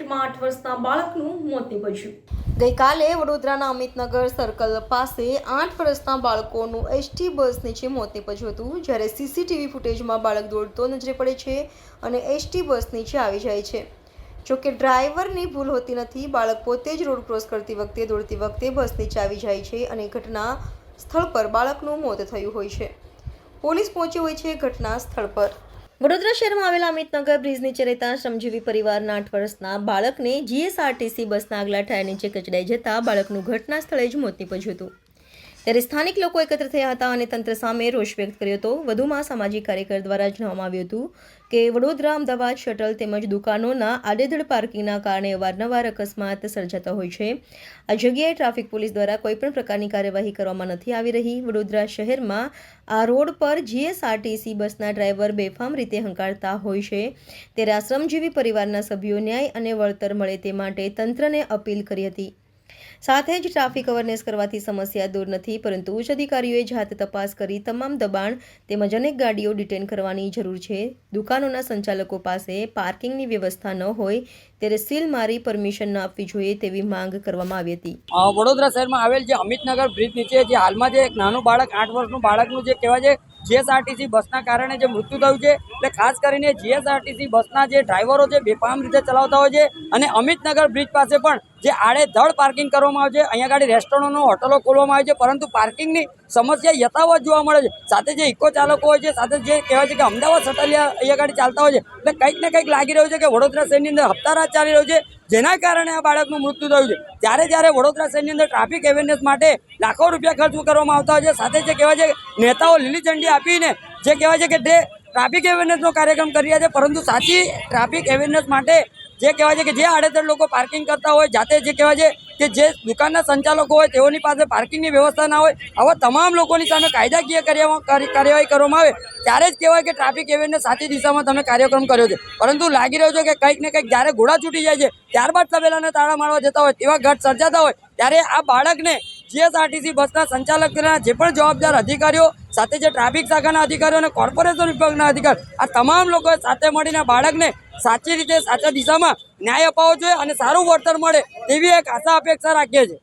વર્ષના બાળકનું મોત નીપજ્યું. ગઈકાલે વડોદરાના અમિતનગર સર્કલ પાસે આઠ વર્ષના બાળકોનું એસટી બસ નીચે મોત નીપજ્યું હતું, જ્યારે સીસીટીવી ફૂટેજમાં બાળક દોડતો નજરે પડે છે અને એસટી બસ નીચે આવી જાય છે. જોકે ડ્રાઈવરની ભૂલ હોતી નથી, બાળક પોતે જ રોડ ક્રોસ કરતી વખતે દોડતી વખતે બસ નીચે આવી જાય છે અને ઘટના સ્થળ પર બાળકનું મોત થયું હોય છે. પોલીસ પહોંચી હોય છે ઘટના સ્થળ પર. વડોદરા શહેરમાં આવેલા અમિતનગર બ્રિજ નીચે રહેતા શ્રમજીવી પરિવારના આઠ વર્ષના બાળકને જીએસઆરટીસી બસના આગલા ટાયર નીચે કચડાઈ જતા બાળકનું ઘટના સ્થળે જ મોત નીપજ્યું હતું. ત્યારે સ્થાનિક લોકો એકત્ર થયા હતા અને તંત્ર સામે રોષ વ્યક્ત કર્યો હતો. વધુમાં સામાજિક કાર્યકર દ્વારા જણાવવામાં આવ્યું હતું કે, વડોદરા, અમદાવાદ શટલ તેમજ દુકાનોના આડેધડ પાર્કિંગના કારણે અવારનવાર અકસ્માત સર્જાતા હોય છે. આ જગ્યાએ ટ્રાફિક પોલીસ દ્વારા કોઈપણ પ્રકારની કાર્યવાહી કરવામાં નથી આવી રહી. વડોદરા શહેરમાં આ રોડ પર જીએસઆરટીસી બસના ડ્રાઈવર બેફામ રીતે હંકારતા હોય છે. ત્યારે આ શ્રમજીવી પરિવારના સભ્યો ન્યાય અને વળતર મળે તે માટે તંત્રને અપીલ કરી હતી. સાથે જ ટ્રાફિક અવેરનેસ કરવાથી સમસ્યા દૂર નથી, પરંતુ ઉચ્ચ અધિકારીઓએ જાતે તપાસ કરી તમામ દબાણ તેમજ અનેક ગાડીઓ ડિટેન કરવાની જરૂર છે. દુકાનોના સંચાલકો પાસે પાર્કિંગની વ્યવસ્થા ન હોય ત્યારે સીલ મારી પરમિશન ન આપવી જોઈએ તેવી માંગ કરવામાં આવી હતી. વડોદરા શહેરમાં આવેલ જે અમિતનગર બ્રિજ નીચે જે હાલમાં જે એક નાનું બાળક આઠ વર્ષનું બાળકનું જે કહેવાય છે જીએસઆરટીસી બસના કારણે જે મૃત્યુ થયું છે, એટલે ખાસ કરીને જીએસઆરટીસી બસના જે ડ્રાઈવરો છે બેફામ રીતે ચલાવતા હોય છે અને અમિતનગર બ્રિજ પાસે પણ જે આડેધડ પાર્કિંગ કરવામાં આવે છે, અહીંયા આગળ રેસ્ટોરન્ટો હોટલો ખોલવામાં આવે છે, પરંતુ પાર્કિંગની સમસ્યા યથાવત જોવા મળે છે. સાથે જે ઇકો ચાલકો હોય છે, સાથે જે કહેવાય છે કે અમદાવાદ સટલિયા અહીંયા આગળ ચાલતા હોય છે, એટલે કંઈક ને કંઈક લાગી રહ્યું છે કે વડોદરા શહેરની અંદર હપ્તારાજ ચાલી રહ્યો છે જેના કારણે આ બાળકનું મૃત્યુ થયું છે. ત્યારે જ્યારે વડોદરા શહેરની અંદર ટ્રાફિક અવેરનેસ માટે લાખો રૂપિયા ખર્ચ કરવામાં આવતા હોય છે. સાથે જે કહેવાય છે નેતાઓ લીલી ઝંડી આપીને જે કહેવાય છે કે તે ટ્રાફિક અવેરનેસનો કાર્યક્રમ કરી રહ્યા છે. પરંતુ સાચી ટ્રાફિક અવેરનેસ માટે જે કહેવાય છે કે જે આડેધડ લોકો પાર્કિંગ કરતા હોય, જાતે જે કહેવાય છે કે જે દુકાનના સંચાલકો હોય, તેઓની પાસે પાર્કિંગની વ્યવસ્થા ના હોય, આવા તમામ લોકોની સામે કાયદાકીય કાર્ય- કાર્યવાહી કરવામાં આવે, ત્યારે જ કહેવાય કે ટ્રાફિક એવેરને સાચી દિશામાં તમે કાર્યક્રમ કર્યો છે. પરંતુ લાગી રહ્યો છે કે કંઈક ને કંઈક જ્યારે ઘોડા છૂટી જાય છે, ત્યારબાદ તબેલાને તાળા મારવા જતા હોય, તેવા ઘટ સર્જાતા હોય, ત્યારે આ બાળકને જીએસઆરટીસી બસના સંચાલકના જે પણ જવાબદાર અધિકારીઓ સાથે જે ટ્રાફિક શાખાના અધિકારીઓ અને કોર્પોરેશન વિભાગના અધિકારી, આ તમામ લોકોએ સાથે મળીને બાળકને સાચી રીતે સાચા દિશામાં ન્યાય અપાવવો જોઈએ અને સારું વળતર મળે તેવી એક આશા અપેક્ષા રાખીએ છીએ.